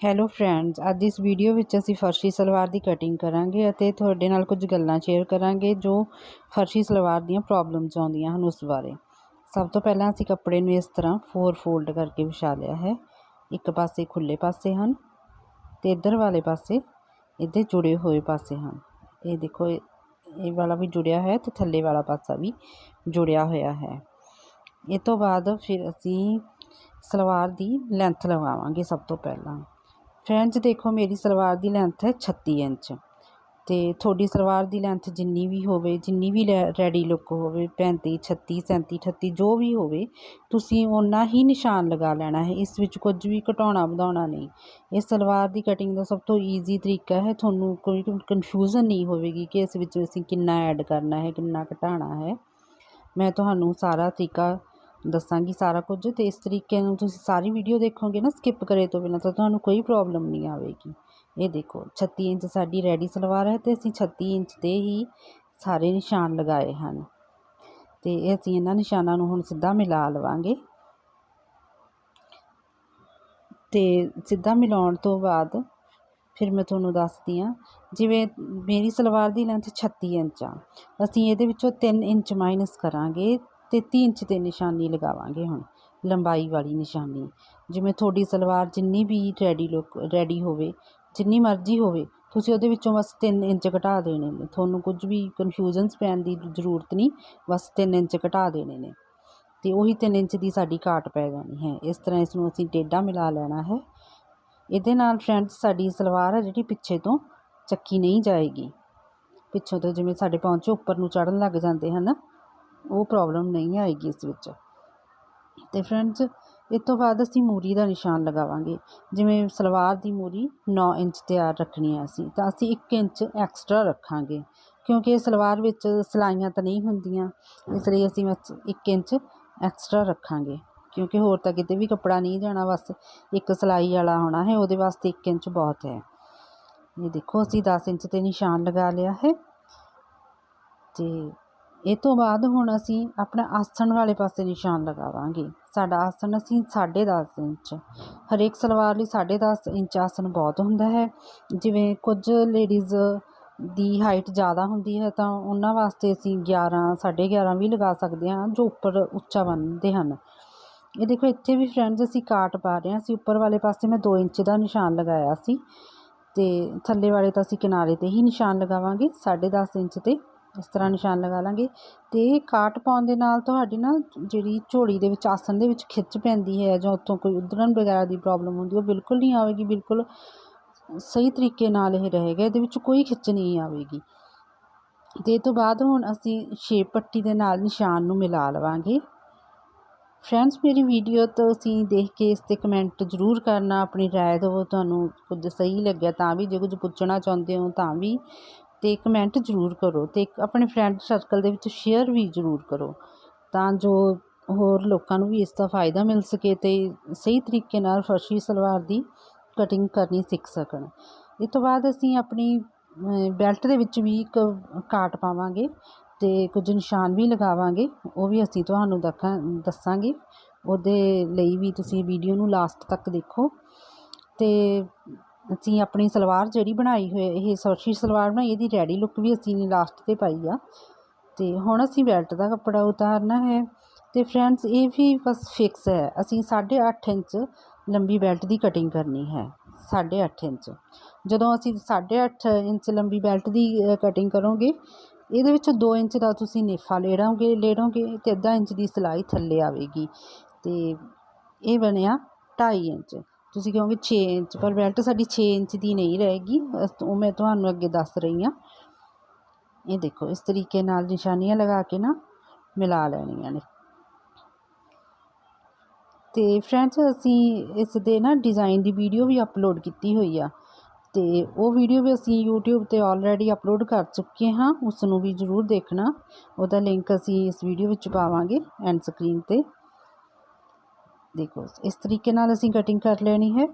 Hello friends ਅੱਜ ਇਸ video ਵਿੱਚ ਅਸੀਂ ਫਰਸ਼ੀ ਸਲਵਾਰ ਦੀ ਕਟਿੰਗ ਕਰਾਂਗੇ ਅਤੇ ਤੁਹਾਡੇ ਨਾਲ ਕੁਝ ਗੱਲਾਂ ਸ਼ੇਅਰ ਕਰਾਂਗੇ ਜੋ ਫਰਸ਼ੀ ਸਲਵਾਰ ਦੀਆਂ ਪ੍ਰੋਬਲਮਸ ਆਉਂਦੀਆਂ ਹਨ ਉਸ ਬਾਰੇ। ਸਭ ਤੋਂ ਪਹਿਲਾਂ ਅਸੀਂ ਕੱਪੜੇ ਨੂੰ ਇਸ ਤਰ੍ਹਾਂ ਫੋਰ ਫੋਲਡ ਕਰਕੇ ਵਿਛਾ ਲਿਆ ਹੈ। ਇੱਕ ਪਾਸੇ ਖੁੱਲੇ ਪਾਸੇ ਹਨ ਤੇ ਇੱਧਰ ਵਾਲੇ ਪਾਸੇ ਇਹਦੇ ਜੁੜੇ ਹੋਏ ਪਾਸੇ ਹਨ। ਇਹ ਦੇਖੋ, ਇਹ ਇਹ ਵਾਲਾ ਵੀ ਜੁੜਿਆ ਹੈ ਤੇ ਥੱਲੇ ਵਾਲਾ ਪਾਸਾ ਵੀ ਜੁੜਿਆ ਹੋਇਆ ਹੈ। ਇਹ ਤੋਂ ਬਾਅਦ ਫਿਰ ਅਸੀਂ ਸਲਵਾਰ ਦੀ ਲੈਂਥ ਲਗਾਵਾਂਗੇ ਸਭ ਤੋਂ ਪਹਿਲਾਂ। ਫਰੈਂਡਸ ਦੇਖੋ ਮੇਰੀ ਸਲਵਾਰ ਦੀ ਲੈਂਥ ਹੈ 36 ਇੰਚ। ਤੇ ਤੁਹਾਡੀ ਸਲਵਾਰ ਦੀ ਲੈਂਥ ਜਿੰਨੀ ਵੀ ਹੋਵੇ, ਜਿੰਨੀ ਵੀ ਰੈਡੀ ਲੁੱਕ ਹੋਵੇ 35 36 37 38 ਜੋ ਵੀ ਹੋਵੇ, ਤੁਸੀਂ ਓਨਾ ਹੀ ਨਿਸ਼ਾਨ ਲਗਾ ਲੈਣਾ ਹੈ। ਇਸ ਵਿੱਚ ਕੁਝ ਵੀ ਘਟਾਉਣਾ ਵਧਾਉਣਾ ਨਹੀਂ। ਇਸ ਸਲਵਾਰ ਦੀ ਕਟਿੰਗ ਦਾ ਸਭ ਤੋਂ ਈਜ਼ੀ ਤਰੀਕਾ ਹੈ। ਤੁਹਾਨੂੰ ਕੋਈ ਕਨਫਿਊਜ਼ਨ ਨਹੀਂ ਹੋਵੇਗੀ ਕਿ ਇਸ ਵਿੱਚ ਅਸੀਂ ਕਿੰਨਾ ਐਡ ਕਰਨਾ ਹੈ, ਕਿੰਨਾ ਘਟਾਉਣਾ ਹੈ। ਮੈਂ ਤੁਹਾਨੂੰ ਸਾਰਾ ਤਰੀਕਾ ਦੱਸਾਂਗੀ ਸਾਰਾ ਕੁਝ ਅਤੇ ਇਸ ਤਰੀਕੇ ਨਾਲ ਤੁਸੀਂ ਸਾਰੀ ਵੀਡੀਓ ਦੇਖੋਗੇ ਨਾ ਸਕਿਪ ਕਰੇ ਤੋਂ ਬਿਨਾਂ ਤਾਂ ਤੁਹਾਨੂੰ ਕੋਈ ਪ੍ਰੋਬਲਮ ਨਹੀਂ ਆਵੇਗੀ। ਇਹ ਦੇਖੋ 36 ਇੰਚ ਸਾਡੀ ਰੈਡੀ ਸਲਵਾਰ ਹੈ ਤੇ ਅਸੀਂ 36 ਇੰਚ ਤੇ ਹੀ ਸਾਰੇ ਨਿਸ਼ਾਨ ਲਗਾਏ ਹਨ। ਤੇ ਇਹ ਅਸੀਂ ਇਹਨਾਂ ਨਿਸ਼ਾਨਾਂ ਨੂੰ ਹੁਣ ਸਿੱਧਾ ਮਿਲਾ ਲਵਾਂਗੇ। ਤੇ ਸਿੱਧਾ ਮਿਲਾਉਣ ਤੋਂ ਬਾਅਦ ਫਿਰ ਮੈਂ ਤੁਹਾਨੂੰ ਦੱਸਦੀ ਹਾਂ, ਜਿਵੇਂ ਮੇਰੀ ਸਲਵਾਰ ਦੀ ਲੈਂਥ 36 ਇੰਚ ਆ, ਅਸੀਂ ਇਹਦੇ ਵਿੱਚੋਂ 3 ਇੰਚ ਮਾਈਨਸ ਕਰਾਂਗੇ 33 ਇੰਚ 'ਤੇ ਨਿਸ਼ਾਨੀ ਲਗਾਵਾਂਗੇ ਹੁਣ, ਲੰਬਾਈ ਵਾਲੀ ਨਿਸ਼ਾਨੀ। ਜਿਵੇਂ ਤੁਹਾਡੀ ਸਲਵਾਰ ਜਿੰਨੀ ਵੀ ਰੈਡੀ ਲੁੱਕ ਰੈਡੀ ਹੋਵੇ, ਜਿੰਨੀ ਮਰਜ਼ੀ ਹੋਵੇ, ਤੁਸੀਂ ਉਹਦੇ ਵਿੱਚੋਂ ਬਸ ਤਿੰਨ ਇੰਚ ਘਟਾ ਦੇਣੇ ਨੇ। ਤੁਹਾਨੂੰ ਕੁਝ ਵੀ ਕਨਫਿਊਜ਼ਨਸ ਪੈਣ ਦੀ ਜ਼ਰੂਰਤ ਨਹੀਂ, ਬਸ ਤਿੰਨ ਇੰਚ ਘਟਾ ਦੇਣੇ ਨੇ। ਅਤੇ ਉਹੀ ਤਿੰਨ ਇੰਚ ਦੀ ਸਾਡੀ ਘਾਟ ਪੈ ਜਾਣੀ ਹੈ। ਇਸ ਤਰ੍ਹਾਂ ਇਸ ਨੂੰ ਅਸੀਂ ਟੇਢਾ ਮਿਲਾ ਲੈਣਾ ਹੈ। ਇਹਦੇ ਨਾਲ ਫਰੈਂਡਸ ਸਾਡੀ ਸਲਵਾਰ ਹੈ ਜਿਹੜੀ ਪਿੱਛੇ ਤੋਂ ਚੱਕੀ ਨਹੀਂ ਜਾਏਗੀ। ਪਿੱਛੋਂ ਤੋਂ ਜਿਵੇਂ ਸਾਡੇ ਪਹੁੰਚੇ ਉੱਪਰ ਨੂੰ ਚੜਨ ਲੱਗ ਜਾਂਦੇ ਹਨ ਉਹ ਪ੍ਰੋਬਲਮ ਨਹੀਂ ਆਏਗੀ ਇਸ ਵਿੱਚ। ਤੇ ਫਰੈਂਡਸ ਇਸ ਤੋਂ ਬਾਅਦ ਅਸੀਂ ਮੂਰੀ ਦਾ ਨਿਸ਼ਾਨ ਲਗਾਵਾਂਗੇ। ਜਿਵੇਂ ਸਲਵਾਰ ਦੀ ਮੂਰੀ 9 ਇੰਚ ਤਿਆਰ ਰੱਖਣੀ ਹੈ ਅਸੀਂ, ਤਾਂ ਅਸੀਂ 1 ਇੰਚ ਐਕਸਟਰਾ ਰੱਖਾਂਗੇ। ਕਿਉਂਕਿ ਇਹ ਸਲਵਾਰ ਵਿੱਚ ਸਲਾਈਆਂ ਤਾਂ ਨਹੀਂ ਹੁੰਦੀਆਂ, ਇਸ ਲਈ ਅਸੀਂ ਬਸ 1 ਇੰਚ ਐਕਸਟਰਾ ਰੱਖਾਂਗੇ। ਕਿਉਂਕਿ ਹੋਰ ਤਾਂ ਕਿਤੇ ਵੀ ਕੱਪੜਾ ਨਹੀਂ ਜਾਣਾ, ਬਸ ਇੱਕ ਸਲਾਈ ਵਾਲਾ ਹੋਣਾ ਹੈ, ਉਹਦੇ ਵਾਸਤੇ 1 ਇੰਚ ਬਹੁਤ ਹੈ। ਇਹ ਦੇਖੋ, ਅਸੀਂ 10 ਇੰਚ ਤੇ ਨਿਸ਼ਾਨ ਲਗਾ ਲਿਆ ਹੈ। ਤੇ ਇਹ ਤੋਂ ਬਾਅਦ ਹੁਣ ਅਸੀਂ ਆਪਣਾ ਆਸਣ ਵਾਲੇ ਪਾਸੇ ਨਿਸ਼ਾਨ ਲਗਾਵਾਂਗੇ। ਸਾਡਾ ਆਸਣ ਅਸੀਂ 10.5 ਇੰਚ, ਹਰੇਕ ਸਲਵਾਰ ਲਈ 10.5 ਇੰਚ ਆਸਣ ਬਹੁਤ ਹੁੰਦਾ ਹੈ। ਜਿਵੇਂ ਕੁਝ ਲੇਡੀਜ਼ ਦੀ ਹਾਈਟ ਜ਼ਿਆਦਾ ਹੁੰਦੀ ਹੈ ਤਾਂ ਉਹਨਾਂ ਵਾਸਤੇ ਅਸੀਂ 11 11.5 ਵੀ ਲਗਾ ਸਕਦੇ ਹਾਂ ਜੋ ਉੱਪਰ ਉੱਚਾ ਬਣਦੇ ਹਨ। ਇਹ ਦੇਖੋ, ਇੱਥੇ ਵੀ ਫਰੈਂਡਸ ਅਸੀਂ ਕਾਟ ਪਾ ਰਹੇ ਹਾਂ। ਅਸੀਂ ਉੱਪਰ ਵਾਲੇ ਪਾਸੇ ਮੈਂ 2 ਇੰਚ ਦਾ ਨਿਸ਼ਾਨ ਲਗਾਇਆ ਸੀ ਤੇ ਥੱਲੇ ਵਾਲੇ ਤਾਂ ਅਸੀਂ ਕਿਨਾਰੇ ਤੇ ਹੀ ਨਿਸ਼ਾਨ ਲਗਾਵਾਂਗੇ 10.5 ਇੰਚ ਤੇ ਇਸ ਤਰ੍ਹਾਂ ਨਿਸ਼ਾਨ ਲਗਾ ਲਾਂਗੇ ਤੇ ਕਾਟ ਪਾਉਣ ਦੇ ਨਾਲ ਤੁਹਾਡੀ ਨਾ ਜਿਹੜੀ ਝੋਲੀ ਦੇ ਵਿੱਚ ਆਸਣ ਦੇ ਵਿੱਚ ਖਿੱਚ ਪੈਂਦੀ ਹੈ ਜਾਂ ਉੱਥੋਂ ਕੋਈ ਉਧੜਨ ਵਗੈਰਾ ਦੀ ਪ੍ਰੋਬਲਮ ਹੁੰਦੀ ਉਹ ਬਿਲਕੁਲ ਨਹੀਂ ਆਵੇਗੀ ਬਿਲਕੁਲ ਸਹੀ ਤਰੀਕੇ ਨਾਲ ਇਹ ਰਹੇਗਾ ਇਹਦੇ ਵਿੱਚ ਕੋਈ ਖਿੱਚ ਨਹੀਂ ਆਵੇਗੀ ਤੇ ਇਹ ਤੋਂ ਬਾਅਦ ਹੁਣ ਅਸੀਂ ਸ਼ੇਪ ਪੱਟੀ ਦੇ ਨਾਲ ਨਿਸ਼ਾਨ ਨੂੰ ਮਿਲਾ ਲਵਾਂਗੇ ਫਰੈਂਡਸ ਮੇਰੀ ਵੀਡੀਓ ਤੁਸੀਂ ਦੇਖ ਕੇ ਇਸ ਤੇ ਕਮੈਂਟ ਜ਼ਰੂਰ ਕਰਨਾ ਆਪਣੀ رائے ਦਿਓ ਤੁਹਾਨੂੰ ਕੁਝ ਸਹੀ ਲੱਗਿਆ ਤਾਂ ਵੀ ਜੇ ਕੁਝ ਪੁੱਛਣਾ ਚਾਹੁੰਦੇ ਹੋ ਤਾਂ ਵੀ ਅਤੇ ਕਮੈਂਟ ਜ਼ਰੂਰ ਕਰੋ ਅਤੇ ਆਪਣੇ ਫਰੈਂਡ ਸਰਕਲ ਦੇ ਵਿੱਚ ਸ਼ੇਅਰ ਵੀ ਜ਼ਰੂਰ ਕਰੋ, ਤਾਂ ਜੋ ਹੋਰ ਲੋਕਾਂ ਨੂੰ ਵੀ ਇਸ ਦਾ ਫਾਇਦਾ ਮਿਲ ਸਕੇ ਅਤੇ ਸਹੀ ਤਰੀਕੇ ਨਾਲ ਫਰਸ਼ੀ ਸਲਵਾਰ ਦੀ ਕਟਿੰਗ ਕਰਨੀ ਸਿੱਖ ਸਕਣ। ਇਹ ਤੋਂ ਬਾਅਦ ਅਸੀਂ ਆਪਣੀ ਬੈਲਟ ਦੇ ਵਿੱਚ ਵੀ ਇੱਕ ਕਾਟ ਪਾਵਾਂਗੇ ਅਤੇ ਕੁਝ ਨਿਸ਼ਾਨ ਵੀ ਲਗਾਵਾਂਗੇ, ਉਹ ਵੀ ਅਸੀਂ ਤੁਹਾਨੂੰ ਦੱਖਾਂ, ਦੱਸਾਂਗੇ। ਉਹਦੇ ਲਈ ਵੀ ਤੁਸੀਂ ਵੀਡੀਓ ਨੂੰ ਲਾਸਟ ਤੱਕ ਦੇਖੋ ਅਤੇ ਅਸੀਂ ਆਪਣੀ ਸਲਵਾਰ ਜਿਹੜੀ ਬਣਾਈ ਹੋਈ ਇਹ ਸੋਸ਼ੀ ਸਲਵਾਰ ਬਣਾਈ, ਇਹਦੀ ਰੈਡੀ ਲੁੱਕ ਵੀ ਅਸੀਂ ਲਾਸਟ ਤੇ ਪਾਈ ਆ। ਅਤੇ ਹੁਣ ਅਸੀਂ ਬੈਲਟ ਦਾ ਕੱਪੜਾ ਉਤਾਰਨਾ ਹੈ ਅਤੇ ਫਰੈਂਡਸ ਇਹ ਵੀ ਬਸ ਫਿਕਸ ਹੈ। ਅਸੀਂ 8.5 ਇੰਚ ਲੰਬੀ ਬੈਲਟ ਦੀ ਕਟਿੰਗ ਕਰਨੀ ਹੈ 8.5 ਇੰਚ। ਜਦੋਂ ਅਸੀਂ 8.5 ਇੰਚ ਲੰਬੀ ਬੈਲਟ ਦੀ ਕਟਿੰਗ ਕਰੋਗੇ, ਇਹਦੇ ਵਿੱਚੋਂ 2 ਇੰਚ ਦਾ ਤੁਸੀਂ ਨੇਫਾ ਲੇੜੋਗੇ ਲੇੜੋਗੇ ਅਤੇ ਅੱਧਾ ਇੰਚ ਦੀ ਸਿਲਾਈ ਥੱਲੇ ਆਵੇਗੀ। ਅਤੇ ਇਹ ਬਣਿਆ 2.5 ਇੰਚ। ਤੁਸੀਂ ਕਹੋਗੇ 6 ਇੰਚ, ਪਰ ਬੈਲਟ ਸਾਡੀ 6 ਇੰਚ ਦੀ ਨਹੀਂ ਰਹੇਗੀ। ਉਹ ਮੈਂ ਤੁਹਾਨੂੰ ਅੱਗੇ ਦੱਸ ਰਹੀ ਹਾਂ। ਇਹ ਦੇਖੋ, ਇਸ ਤਰੀਕੇ ਨਾਲ ਨਿਸ਼ਾਨੀਆਂ ਲਗਾ ਕੇ ਨਾ ਮਿਲਾ ਲੈਣੀਆਂ ਨੇ। ਤੇ ਫਰੈਂਡਸ ਅਸੀਂ ਇਸ ਦੇ ਨਾ ਡਿਜ਼ਾਈਨ ਦੀ ਵੀਡੀਓ ਵੀ ਅਪਲੋਡ ਕੀਤੀ ਹੋਈ ਆ। ਤੇ ਉਹ ਵੀਡੀਓ ਵੀ ਅਸੀਂ YouTube ਤੇ ਆਲਰੇਡੀ ਅਪਲੋਡ ਕਰ ਚੁੱਕੇ ਹਾਂ। ਉਸ ਨੂੰ ਵੀ ਜ਼ਰੂਰ ਦੇਖਣਾ। ਉਹਦਾ ਲਿੰਕ ਅਸੀਂ ਇਸ ਵੀਡੀਓ ਵਿੱਚ ਪਾਵਾਂਗੇ ਐਂਡ ਸਕਰੀਨ ਤੇ। ਦੇਖੋ, ਇਸ ਤਰੀਕੇ ਨਾਲ ਅਸੀਂ ਕਟਿੰਗ ਕਰ ਲੈਣੀ ਹੈ।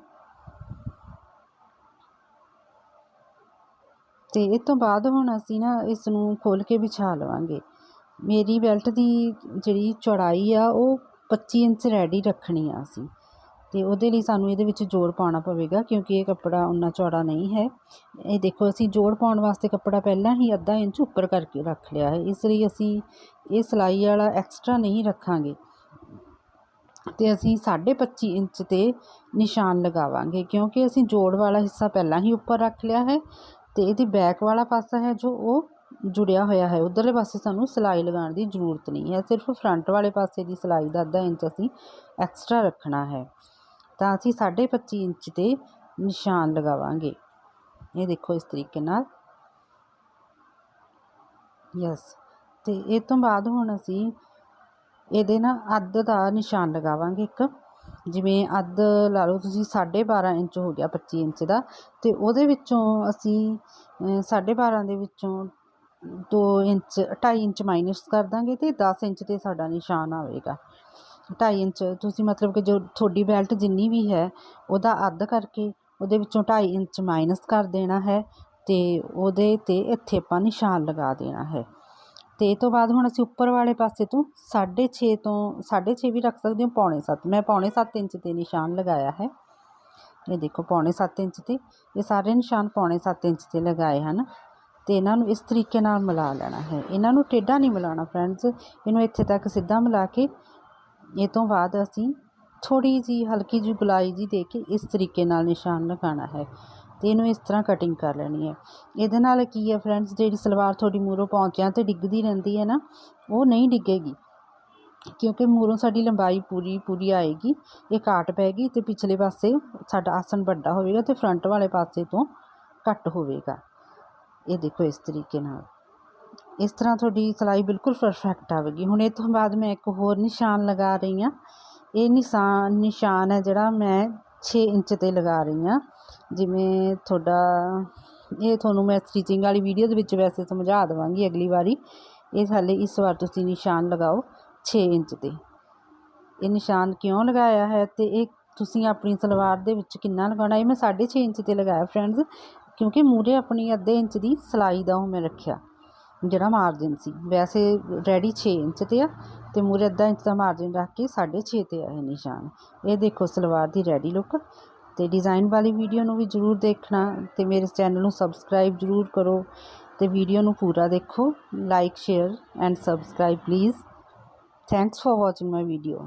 ਤੇ ਇਸ ਤੋਂ ਬਾਅਦ ਹੁਣ ਅਸੀਂ ਨਾ ਇਸ ਨੂੰ ਖੋਲ ਕੇ ਵਿਛਾ ਲਵਾਂਗੇ। ਮੇਰੀ ਬੈਲਟ ਦੀ ਜਿਹੜੀ ਚੌੜਾਈ ਆ, ਉਹ 25 ਇੰਚ ਰੈਡੀ ਰੱਖਣੀ ਆ ਅਸੀਂ। ਅਤੇ ਉਹਦੇ ਲਈ ਸਾਨੂੰ ਇਹਦੇ ਵਿੱਚ ਜੋੜ ਪਾਉਣਾ ਪਵੇਗਾ, ਕਿਉਂਕਿ ਇਹ ਕੱਪੜਾ ਉਨਾ ਚੌੜਾ ਨਹੀਂ ਹੈ। ਇਹ ਦੇਖੋ, ਅਸੀਂ ਜੋੜ ਪਾਉਣ ਵਾਸਤੇ ਕੱਪੜਾ ਪਹਿਲਾਂ ਹੀ ਅੱਧਾ ਇੰਚ ਉੱਪਰ ਕਰਕੇ ਰੱਖ ਲਿਆ ਹੈ। ਇਸ ਲਈ ਅਸੀਂ ਇਹ ਸਿਲਾਈ ਵਾਲਾ ਐਕਸਟਰਾ ਨਹੀਂ ਰੱਖਾਂਗੇ। ਅਤੇ ਅਸੀਂ ਸਾਢੇ ਪੱਚੀ ਇੰਚ 'ਤੇ ਨਿਸ਼ਾਨ ਲਗਾਵਾਂਗੇ, ਕਿਉਂਕਿ ਅਸੀਂ ਜੋੜ ਵਾਲਾ ਹਿੱਸਾ ਪਹਿਲਾਂ ਹੀ ਉੱਪਰ ਰੱਖ ਲਿਆ ਹੈ ਅਤੇ ਇਹਦੀ ਬੈਕ ਵਾਲਾ ਪਾਸਾ ਹੈ ਜੋ ਉਹ ਜੁੜਿਆ ਹੋਇਆ ਹੈ। ਉੱਧਰਲੇ ਪਾਸੇ ਸਾਨੂੰ ਸਿਲਾਈ ਲਗਾਉਣ ਦੀ ਜ਼ਰੂਰਤ ਨਹੀਂ ਹੈ, ਸਿਰਫ ਫਰੰਟ ਵਾਲੇ ਪਾਸੇ ਦੀ ਸਿਲਾਈ ਦਾ ਅੱਧਾ ਇੰਚ ਅਸੀਂ ਐਕਸਟਰਾ ਰੱਖਣਾ ਹੈ। ਤਾਂ ਅਸੀਂ ਸਾਢੇ ਪੱਚੀ ਇੰਚ 'ਤੇ ਨਿਸ਼ਾਨ ਲਗਾਵਾਂਗੇ। ਇਹ ਦੇਖੋ ਇਸ ਤਰੀਕੇ ਨਾਲ। ਯੈਸ ਅਤੇ ਇਹ ਤੋਂ ਬਾਅਦ ਹੁਣ ਅਸੀਂ ਇਹਦੇ ਨਾ ਅੱਧ ਦਾ ਨਿਸ਼ਾਨ ਲਗਾਵਾਂਗੇ ਇੱਕ। ਜਿਵੇਂ ਅੱਧ ਲਾ ਲਓ, ਤੁਸੀਂ ਸਾਢੇ ਬਾਰਾਂ ਇੰਚ ਹੋ ਗਿਆ ਪੱਚੀ ਇੰਚ ਦਾ। ਅਤੇ ਉਹਦੇ ਵਿੱਚੋਂ ਅਸੀਂ ਸਾਢੇ ਬਾਰਾਂ ਦੇ ਵਿੱਚੋਂ ਦੋ ਇੰਚ, ਢਾਈ ਇੰਚ ਮਾਈਨਸ ਕਰ ਦਾਂਗੇ ਅਤੇ ਦਸ ਇੰਚ 'ਤੇ ਸਾਡਾ ਨਿਸ਼ਾਨ ਆਵੇਗਾ। ਢਾਈ ਇੰਚ, ਤੁਸੀਂ ਮਤਲਬ ਕਿ ਜੋ ਤੁਹਾਡੀ ਬੈਲਟ ਜਿੰਨੀ ਵੀ ਹੈ, ਉਹਦਾ ਅੱਧ ਕਰਕੇ ਉਹਦੇ ਵਿੱਚੋਂ ਢਾਈ ਇੰਚ ਮਾਈਨਸ ਕਰ ਦੇਣਾ ਹੈ ਅਤੇ ਉਹਦੇ 'ਤੇ ਇੱਥੇ ਆਪਾਂ ਨਿਸ਼ਾਨ ਲਗਾ ਦੇਣਾ ਹੈ। ਅਤੇ ਇਹ ਤੋਂ ਬਾਅਦ ਹੁਣ ਅਸੀਂ ਉੱਪਰ ਵਾਲੇ ਪਾਸੇ ਤੋਂ ਸਾਢੇ ਛੇ ਤੋਂ ਸਾਢੇ ਛੇ ਵੀ ਰੱਖ ਸਕਦੇ ਹੋ, ਪੌਣੇ ਸੱਤ। ਮੈਂ ਪੌਣੇ ਸੱਤ ਇੰਚ 'ਤੇ ਨਿਸ਼ਾਨ ਲਗਾਇਆ ਹੈ। ਇਹ ਦੇਖੋ ਪੌਣੇ ਸੱਤ ਇੰਚ 'ਤੇ। ਇਹ ਸਾਰੇ ਨਿਸ਼ਾਨ ਪੌਣੇ ਸੱਤ ਇੰਚ 'ਤੇ ਲਗਾਏ ਹਨ। ਅਤੇ ਇਹਨਾਂ ਨੂੰ ਇਸ ਤਰੀਕੇ ਨਾਲ ਮਿਲਾ ਲੈਣਾ ਹੈ। ਇਹਨਾਂ ਨੂੰ ਟੇਢਾ ਨਹੀਂ ਮਿਲਾਉਣਾ, ਫਰੈਂਡਸ। ਇਹਨੂੰ ਇੱਥੇ ਤੱਕ ਸਿੱਧਾ ਮਿਲਾ ਕੇ ਇਹ ਤੋਂ ਬਾਅਦ ਅਸੀਂ ਥੋੜ੍ਹੀ ਜਿਹੀ, ਹਲਕੀ ਜਿਹੀ ਗੁਲਾਈ ਜੀ ਦੇ ਕੇ ਇਸ ਤਰੀਕੇ ਨਾਲ ਨਿਸ਼ਾਨ ਲਗਾਉਣਾ ਹੈ। ਅਤੇ ਇਹਨੂੰ ਇਸ ਤਰ੍ਹਾਂ ਕਟਿੰਗ ਕਰ ਲੈਣੀ ਹੈ। ਇਹਦੇ ਨਾਲ ਕੀ ਹੈ ਫਰੈਂਡਸ ਜਿਹੜੀ ਸਲਵਾਰ ਤੁਹਾਡੀ ਮੂਹਰੋਂ ਪੌਂਚਿਆਂ 'ਤੇ ਡਿੱਗਦੀ ਰਹਿੰਦੀ ਹੈ ਨਾ, ਉਹ ਨਹੀਂ ਡਿੱਗੇਗੀ। ਕਿਉਂਕਿ ਮੂਹਰੋਂ ਸਾਡੀ ਲੰਬਾਈ ਪੂਰੀ ਪੂਰੀ ਆਏਗੀ, ਇਹ ਕਾਟ ਪੈਗੀ ਅਤੇ ਪਿਛਲੇ ਪਾਸੇ ਸਾਡਾ ਆਸਣ ਵੱਡਾ ਹੋਵੇਗਾ ਅਤੇ ਫਰੰਟ ਵਾਲੇ ਪਾਸੇ ਤੋਂ ਘੱਟ ਹੋਵੇਗਾ। ਇਹ ਦੇਖੋ ਇਸ ਤਰੀਕੇ ਨਾਲ। ਇਸ ਤਰ੍ਹਾਂ ਤੁਹਾਡੀ ਸਿਲਾਈ ਬਿਲਕੁਲ ਪਰਫੈਕਟ ਆਵੇਗੀ। ਹੁਣ ਇਹ ਤੋਂ ਬਾਅਦ ਮੈਂ ਇੱਕ ਹੋਰ ਨਿਸ਼ਾਨ ਲਗਾ ਰਹੀ ਹਾਂ। ਇਹ ਨਿਸ਼ਾਨ ਨਿਸ਼ਾਨ ਹੈ ਜਿਹੜਾ ਮੈਂ 6 ਇੰਚ 'ਤੇ ਲਗਾ ਰਹੀ ਹਾਂ। ਜਿਵੇਂ ਤੁਹਾਡਾ, ਇਹ ਤੁਹਾਨੂੰ ਮੈਂ ਸਟਿਚਿੰਗ ਵਾਲੀ ਵੀਡੀਓ ਦੇ ਵਿੱਚ ਵੈਸੇ ਸਮਝਾ ਦੇਵਾਂਗੀ ਅਗਲੀ ਵਾਰੀ। ਇਹ ਹਾਲੇ ਇਸ ਵਾਰ ਤੁਸੀਂ ਨਿਸ਼ਾਨ ਲਗਾਓ 6 ਇੰਚ 'ਤੇ। ਇਹ ਨਿਸ਼ਾਨ ਕਿਉਂ ਲਗਾਇਆ ਹੈ ਅਤੇ ਇਹ ਤੁਸੀਂ ਆਪਣੀ ਸਲਵਾਰ ਦੇ ਵਿੱਚ ਕਿੰਨਾ ਲਗਾਉਣਾ? ਇਹ ਮੈਂ 6.5 ਇੰਚ 'ਤੇ ਲਗਾਇਆ ਫਰੈਂਡਸ ਕਿਉਂਕਿ ਮੂਰੇ ਆਪਣੀ ਅੱਧੇ ਇੰਚ ਦੀ ਸਿਲਾਈ ਦਾ ਉਹ ਮੈਂ ਰੱਖਿਆ। ਜਿਹੜਾ ਮਾਰਜਨ ਸੀ। ਵੈਸੇ ਰੈਡੀ 6 ਇੰਚ 'ਤੇ ਆ ਅਤੇ ਮੂਹਰੇ ਅੱਧਾ ਇੰਚ ਦਾ ਮਾਰਜਨ ਰੱਖ ਕੇ 6.5 'ਤੇ ਆ ਇਹ ਨਿਸ਼ਾਨ। ਇਹ ਦੇਖੋ ਸਲਵਾਰ ਦੀ ਰੈਡੀ ਲੁੱਕ ਅਤੇ ਡਿਜ਼ਾਈਨ ਵਾਲੀ ਵੀਡੀਓ ਨੂੰ ਵੀ ਜ਼ਰੂਰ ਦੇਖਣਾ ਅਤੇ ਮੇਰੇ ਚੈਨਲ ਨੂੰ ਸਬਸਕ੍ਰਾਈਬ ਜ਼ਰੂਰ ਕਰੋ ਅਤੇ ਵੀਡੀਓ ਨੂੰ ਪੂਰਾ ਦੇਖੋ। Like share and subscribe please thanks for watching my video